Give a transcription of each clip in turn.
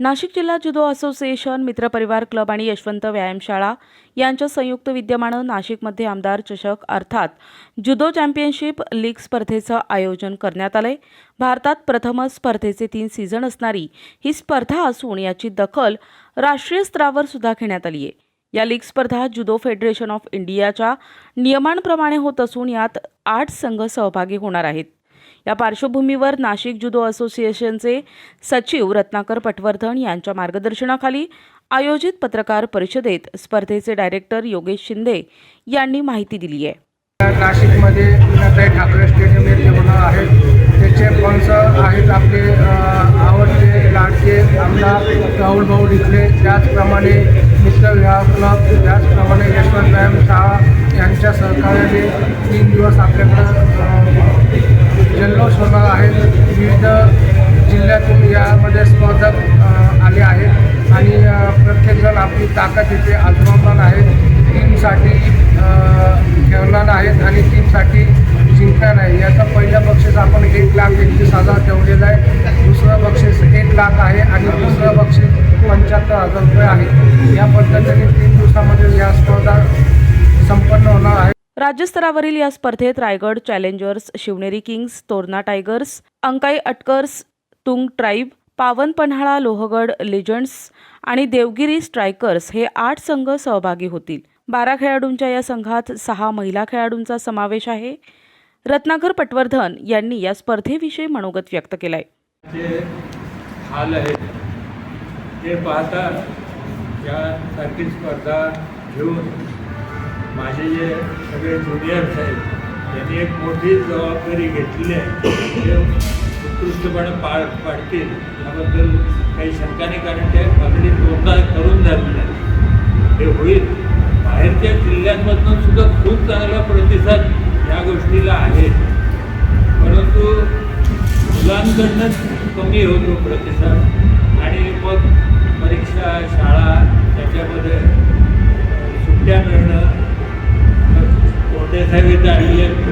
नाशिक जिल्हा जुदो association मित्रपरिवार club आणि यशवंत व्यायामशाळा यांच्या संयुक्त विद्यमानं नाशिकमध्ये आमदार चषक अर्थात जुदो चॅम्पियनशिप लीग स्पर्धेचं आयोजन करण्यात आलंय. भारतात प्रथमच स्पर्धेचे तीन सीझन असणारी ही स्पर्धा असून याची दखल राष्ट्रीय स्तरावर सुद्धा घेण्यात आली आहे या लीग स्पर्धा जुदो फेडरेशन ऑफ इंडियाच्या नियमांप्रमाणे होत असून यात आठ संघ सहभागी होणार आहेत. या पार्श्वभूमीवर नाशिक जुदो असोसिएशनचे सचिव रत्नाकर पटवर्धन यांच्या मार्गदर्शनाखाली आयोजित पत्रकार परिषदेत स्पर्धेचे डायरेक्टर योगेश शिंदे यांनी माहिती दिली आहे. नाशिकमध्ये मीनाताई ठाकरे स्टेडियम येथे होणार आहे. त्याचे स्पॉन्सर आहेत आपले आवडते लाडके आमदार राहुल भाऊ डिकले त्याचप्रमाणे मित्र विवाह क्लब त्याचप्रमाणे यशवंत व्यायाम शाळा यांच्या सहकार्याने तीन दिवस आपल्याकडं ताकद इथे आजमावणार आहेत. टीमसाठी ठेवणार खेळणार आहेत आणि टीमसाठी जिंकणार आहे. याचा पहिलं बक्षीस आपण एक लाख एकतीस हजार ठेवलेलं आहे. दुसरं बक्षीस एक लाख आहे आणि दुसरं बक्षीस पंच्याहत्तर हजार रुपये आहे. या पद्धतीने तीन दिवसामध्ये या स्पर्धा संपन्न होणार आहे. राज्यस्तरावरील या स्पर्धेत Raigad Challengers Shivneri Kings Torna Tigers Ankai Attackers Tung Tribe Pavan Panhala Lohagad legends आणि देवगिरी स्ट्रायकर्स हे आठ संघ सहभागी होतील. बारा खेळाडूंच्या या संघात सहा महिला खेळाडूंचा समावेश आहे. रत्नाकर पटवर्धन यांनी या स्पर्धेविषयी मनोगत व्यक्त केलं आहे हाल आहेत ते पाहता यासारखी स्पर्धा घेऊन माझे जे सगळे ज्युनियर्स आहेत त्यांनी एक मोठी जबाबदारी घेतलेली आहे. निश्चितपणे उत्कृष्टपणे पार पाडतील. याबद्दल काही शंका नाही कारण ते अगदी दोनदा करून झालेलं आहे हे होईल. बाहेरच्या जिल्ह्यांमधून सुद्धा खूप चांगला प्रतिसाद या गोष्टीला आहे. परंतु मुलांकडनंच कमी होतो प्रतिसाद. आणि मग परीक्षा शाळा त्याच्यामध्ये सुट्ट्या मिळणं कोणत्या साहेब इथे आहेत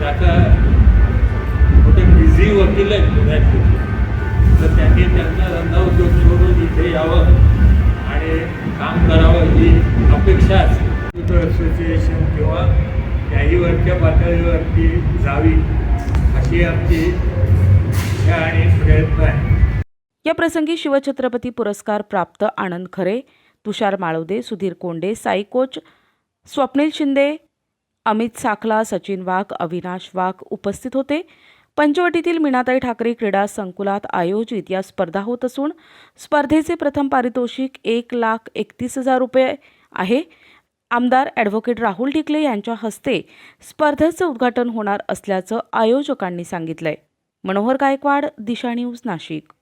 त्याचा मोठे वकील आहेत पुण्यातले तर त्यांनी त्यांचा रंगाउद्योग सोडून इथे यावं आणि काम करावं ही अपेक्षा असते असोसिएशन किंवा त्याही वरच्या पातळीवरती जावी अशी आमची इच्छा आणि प्रयत्न आहे या प्रसंगी शिवछत्रपती पुरस्कार प्राप्त आनंद खरे तुषार माळवदे सुधीर कोंडे साई कोच स्वप्नील शिंदे अमित साखला सचिन वाघ अविनाश वाघ उपस्थित होते. पंचवटीतील मीनाताई ठाकरे क्रीडा संकुलात आयोजित या स्पर्धा होत असून स्पर्धेचे प्रथम पारितोषिक एक लाख एकतीस हजार रुपये आहे. आमदार ॲडव्होकेट राहुल टिकले यांच्या हस्ते स्पर्धेचं उद्घाटन होणार असल्याचं आयोजकांनी सांगितलंय. मनोहर गायकवाड दिशा न्यूज नाशिक.